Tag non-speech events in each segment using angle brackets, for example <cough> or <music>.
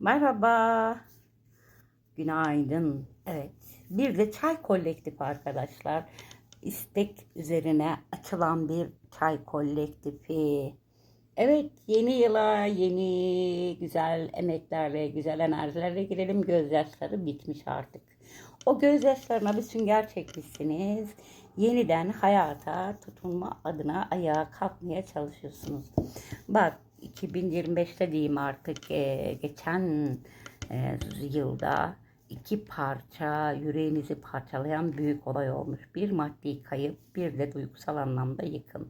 Merhaba. Günaydın. Evet. Bir de çay kolektif arkadaşlar. İstek üzerine açılan bir çay kolektifi. Evet yeni yıla yeni güzel emeklerle, güzel enerjilerle girelim. Gözyaşları bitmiş artık. O gözyaşlarına bir sünger çekmişsiniz. Yeniden hayata tutunma adına ayağa kalkmaya çalışıyorsunuz. Bak 2025'te diyeyim artık e, geçen e, yılda iki parça yüreğinizi parçalayan büyük olay olmuş. Bir maddi kayıp, bir de duygusal anlamda yıkım.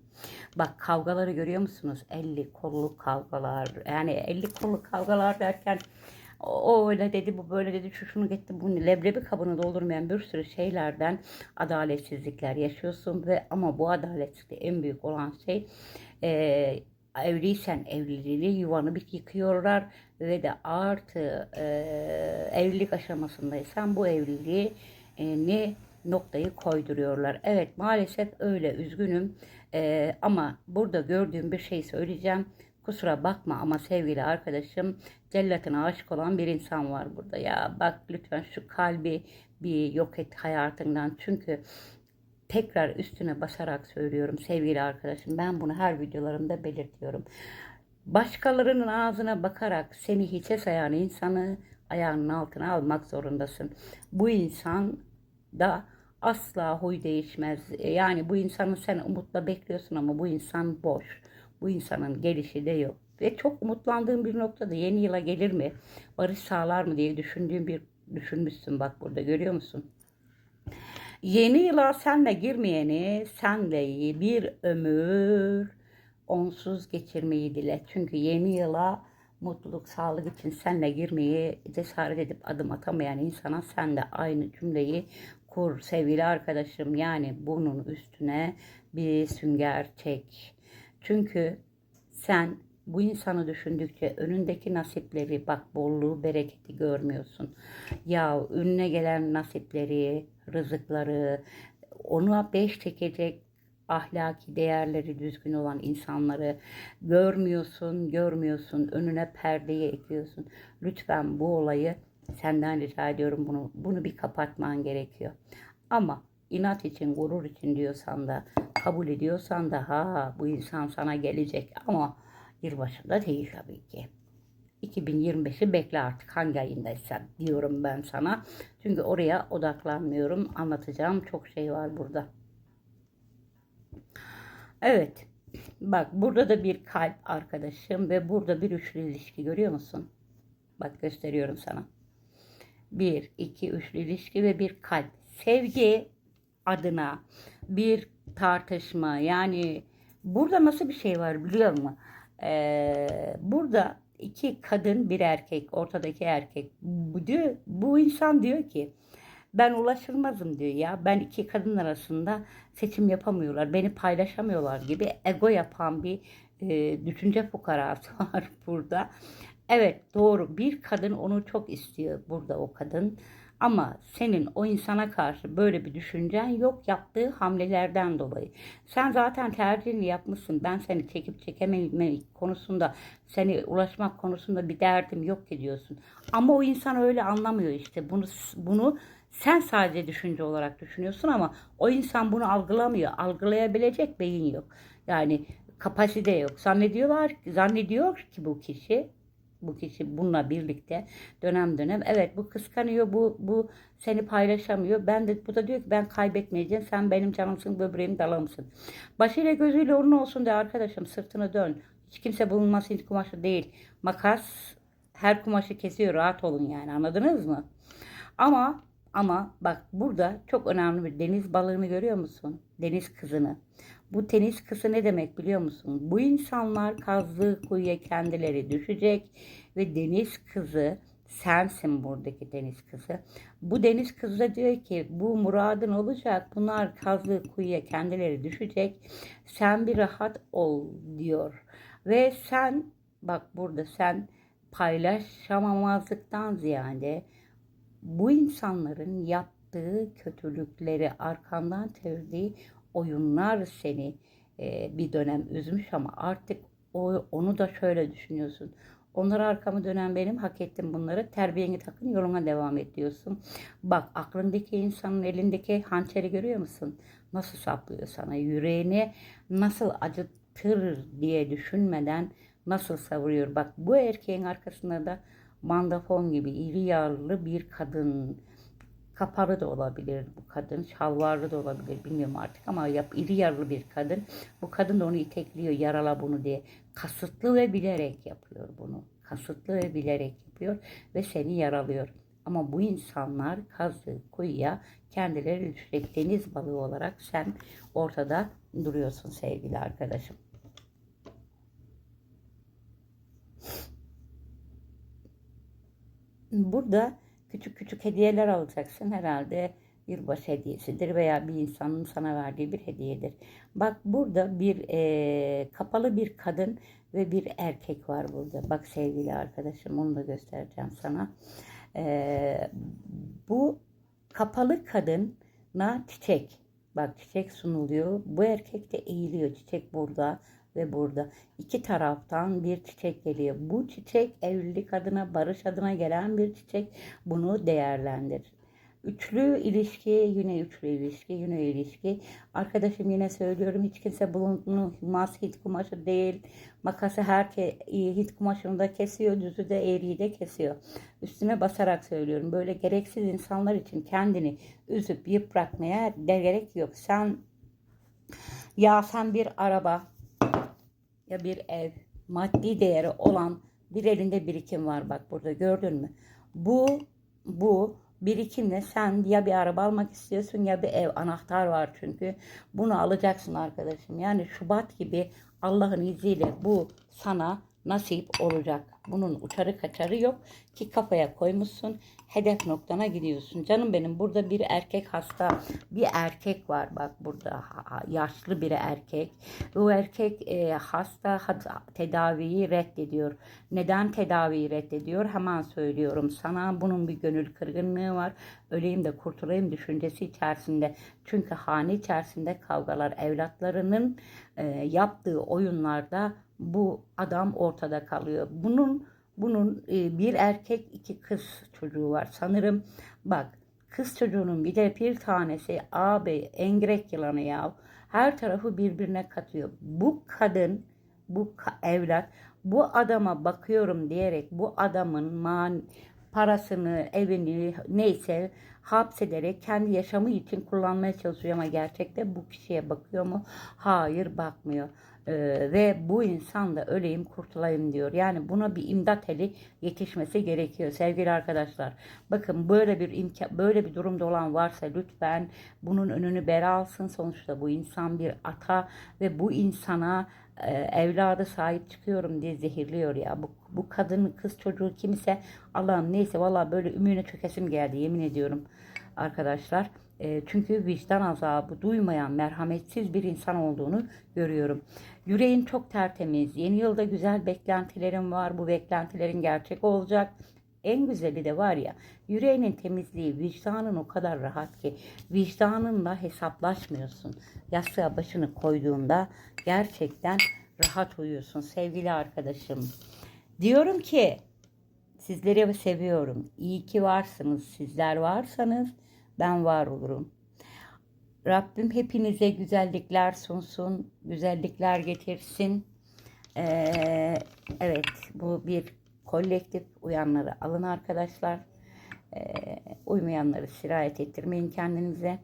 Bak kavgaları görüyor musunuz? 50 kollu kavgalar. Yani 50 kollu kavgalar derken o öyle dedi, bu böyle dedi, şu şunu gitti, bunu leblebi kabını doldurmayan bir sürü şeylerden adaletsizlikler yaşıyorsun ve ama bu adaletsizlikte en büyük olan şey e, evliysen evliliğini yuvanı bir yıkıyorlar ve de artı e, evlilik aşamasındaysan bu evliliği e, ne noktayı koyduruyorlar. Evet maalesef öyle üzgünüm E, ama burada gördüğüm bir şey söyleyeceğim. Kusura bakma ama sevgili arkadaşım cellatına aşık olan bir insan var burada. Ya bak lütfen şu kalbi bir yok et hayatından. Çünkü tekrar üstüne basarak söylüyorum sevgili arkadaşım. Ben bunu her videolarımda belirtiyorum. Başkalarının ağzına bakarak seni hiçe sayan insanı ayağının altına almak zorundasın. Bu insan da asla huy değişmez. Yani bu insanı sen umutla bekliyorsun ama bu insan boş. Bu insanın gelişi de yok. Ve çok umutlandığım bir noktada yeni yıla gelir mi? Barış sağlar mı diye düşündüğüm bir düşünmüşsün bak burada görüyor musun? Yeni yıla senle girmeyeni senle bir ömür onsuz geçirmeyi dile. Çünkü yeni yıla mutluluk, sağlık için senle girmeyi cesaret edip adım atamayan insana sen de aynı cümleyi kur sevgili arkadaşım. Yani bunun üstüne bir sünger çek. Çünkü sen bu insanı düşündükçe önündeki nasipleri bak bolluğu bereketi görmüyorsun. Ya önüne gelen nasipleri, rızıkları, ona beş çekecek ahlaki değerleri düzgün olan insanları görmüyorsun, görmüyorsun, önüne perdeyi ekliyorsun. Lütfen bu olayı senden rica ediyorum bunu bunu bir kapatman gerekiyor. Ama inat için, gurur için diyorsan da, kabul ediyorsan da ha bu insan sana gelecek ama yılbaşında değil tabii ki. 2025'i bekle artık hangi ayındaysan diyorum ben sana. Çünkü oraya odaklanmıyorum. Anlatacağım çok şey var burada. Evet. Bak burada da bir kalp arkadaşım ve burada bir üçlü ilişki görüyor musun? Bak gösteriyorum sana. Bir, iki, üçlü ilişki ve bir kalp. Sevgi adına bir tartışma yani burada nasıl bir şey var biliyor musun? Ee, burada iki kadın bir erkek ortadaki erkek. Bu diyor bu insan diyor ki ben ulaşılmazım diyor ya. Ben iki kadın arasında seçim yapamıyorlar beni paylaşamıyorlar gibi ego yapan bir e, düşünce fukarası <laughs> var burada. Evet doğru. Bir kadın onu çok istiyor burada o kadın ama senin o insana karşı böyle bir düşüncen yok yaptığı hamlelerden dolayı. Sen zaten tercihini yapmışsın. Ben seni çekip çekememe konusunda, seni ulaşmak konusunda bir derdim yok ki diyorsun. Ama o insan öyle anlamıyor işte. Bunu bunu sen sadece düşünce olarak düşünüyorsun ama o insan bunu algılamıyor. Algılayabilecek beyin yok. Yani kapasite yok. Zannediyorlar, zannediyor ki bu kişi bu kişi bununla birlikte dönem dönem. Evet bu kıskanıyor bu bu seni paylaşamıyor. Ben de bu da diyor ki ben kaybetmeyeceğim sen benim canımsın böbreğim dalımsın. Başıyla gözüyle onun olsun de arkadaşım sırtını dön. Hiç kimse bulunması hiç kumaşı değil. Makas her kumaşı kesiyor rahat olun yani anladınız mı? Ama ama bak burada çok önemli bir deniz balığını görüyor musun? Deniz kızını. Bu deniz kızı ne demek biliyor musun? Bu insanlar kazdığı kuyuya kendileri düşecek ve deniz kızı sensin buradaki deniz kızı. Bu deniz kızı da diyor ki bu muradın olacak. Bunlar kazdığı kuyuya kendileri düşecek. Sen bir rahat ol diyor. Ve sen bak burada sen paylaşamamazlıktan ziyade bu insanların yaptığı kötülükleri arkandan çevirdiği oyunlar seni e, bir dönem üzmüş ama artık o, onu da şöyle düşünüyorsun. Onlara arkamı dönen benim. Hak ettim bunları. Terbiyeni takın yoluna devam et diyorsun. Bak aklındaki insanın elindeki hançeri görüyor musun? Nasıl saplıyor sana? Yüreğini nasıl acıtır diye düşünmeden nasıl savuruyor. Bak bu erkeğin arkasında da mandafon gibi iri yarılı bir kadın. Kapalı da olabilir bu kadın, şalvarlı da olabilir bilmiyorum artık ama yap, iri yarılı bir kadın. Bu kadın da onu itekliyor, yarala bunu diye. Kasıtlı ve bilerek yapıyor bunu. Kasıtlı ve bilerek yapıyor ve seni yaralıyor. Ama bu insanlar kazdığı kuyuya kendileri düşecek deniz balığı olarak sen ortada duruyorsun sevgili arkadaşım. Burada küçük küçük hediyeler alacaksın herhalde yılbaşı hediyesidir veya bir insanın sana verdiği bir hediyedir. Bak burada bir e, kapalı bir kadın ve bir erkek var burada. Bak sevgili arkadaşım onu da göstereceğim sana. E, bu kapalı kadına çiçek. Bak çiçek sunuluyor. Bu erkek de eğiliyor. Çiçek burada ve burada. iki taraftan bir çiçek geliyor. Bu çiçek evlilik adına, barış adına gelen bir çiçek. Bunu değerlendir. Üçlü ilişki, yine üçlü ilişki, yine ilişki. Arkadaşım yine söylüyorum hiç kimse bulunmaz hit kumaşı değil. Makası her hit kumaşını da kesiyor, düzü de eğriyi de kesiyor. Üstüne basarak söylüyorum. Böyle gereksiz insanlar için kendini üzüp yıpratmaya de gerek yok. Sen ya sen bir araba ya bir ev maddi değeri olan bir elinde birikim var bak burada gördün mü? Bu bu birikimle sen ya bir araba almak istiyorsun ya bir ev anahtar var çünkü bunu alacaksın arkadaşım. Yani Şubat gibi Allah'ın izniyle bu sana nasip olacak. Bunun uçarı kaçarı yok ki kafaya koymuşsun. Hedef noktana gidiyorsun. Canım benim burada bir erkek hasta bir erkek var bak burada yaşlı bir erkek. Bu erkek e, hasta tedaviyi reddediyor. Neden tedaviyi reddediyor? Hemen söylüyorum sana. Bunun bir gönül kırgınlığı var. Öleyim de kurtulayım düşüncesi içerisinde. Çünkü hane içerisinde kavgalar evlatlarının e, yaptığı oyunlarda bu adam ortada kalıyor. Bunun bunun e, bir erkek iki kız çocuğu var. Sanırım bak kız çocuğunun bir de bir tanesi abi engrek yılanı ya. Her tarafı birbirine katıyor. Bu kadın bu evlat bu adama bakıyorum diyerek bu adamın man parasını, evini neyse hapsederek kendi yaşamı için kullanmaya çalışıyor ama gerçekte bu kişiye bakıyor mu? Hayır bakmıyor. Ee, ve bu insan da öleyim kurtulayım diyor. Yani buna bir imdat eli yetişmesi gerekiyor sevgili arkadaşlar. Bakın böyle bir imkan böyle bir durumda olan varsa lütfen bunun önünü beri alsın. Sonuçta bu insan bir ata ve bu insana e, evladı sahip çıkıyorum diye zehirliyor ya. Bu, bu kadın kız çocuğu kimse Allah'ım neyse valla böyle ümüğüne çökesim geldi yemin ediyorum arkadaşlar. E, çünkü vicdan azabı duymayan merhametsiz bir insan olduğunu görüyorum. Yüreğin çok tertemiz. Yeni yılda güzel beklentilerim var. Bu beklentilerin gerçek olacak. En güzeli de var ya yüreğinin temizliği, vicdanın o kadar rahat ki vicdanınla hesaplaşmıyorsun. Yastığa başını koyduğunda gerçekten rahat uyuyorsun sevgili arkadaşım. Diyorum ki sizleri seviyorum. İyi ki varsınız. Sizler varsanız ben var olurum. Rabbim hepinize güzellikler sunsun, güzellikler getirsin. Ee, evet, bu bir kolektif uyanları alın arkadaşlar. Ee, uymayanları sirayet ettirmeyin kendinize.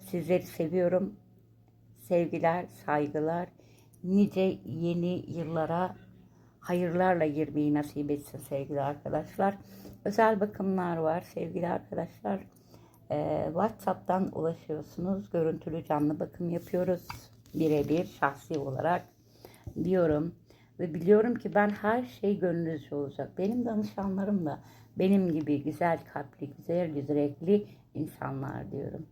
Sizleri seviyorum. Sevgiler, saygılar. Nice yeni yıllara hayırlarla girmeyi nasip etsin sevgili arkadaşlar. Özel bakımlar var sevgili arkadaşlar. Ee, WhatsApp'tan ulaşıyorsunuz. Görüntülü canlı bakım yapıyoruz. Birebir şahsi olarak diyorum. Ve biliyorum ki ben her şey gönlünüzce olacak. Benim danışanlarım da benim gibi güzel kalpli, güzel yürekli insanlar diyorum.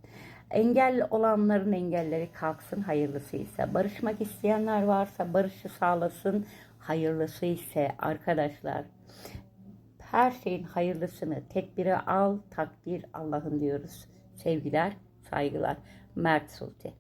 Engel olanların engelleri kalksın hayırlısıysa. Barışmak isteyenler varsa barışı sağlasın hayırlısı ise arkadaşlar her şeyin hayırlısını tedbire al, takdir Allah'ın diyoruz. Sevgiler, saygılar. Mert Sulti.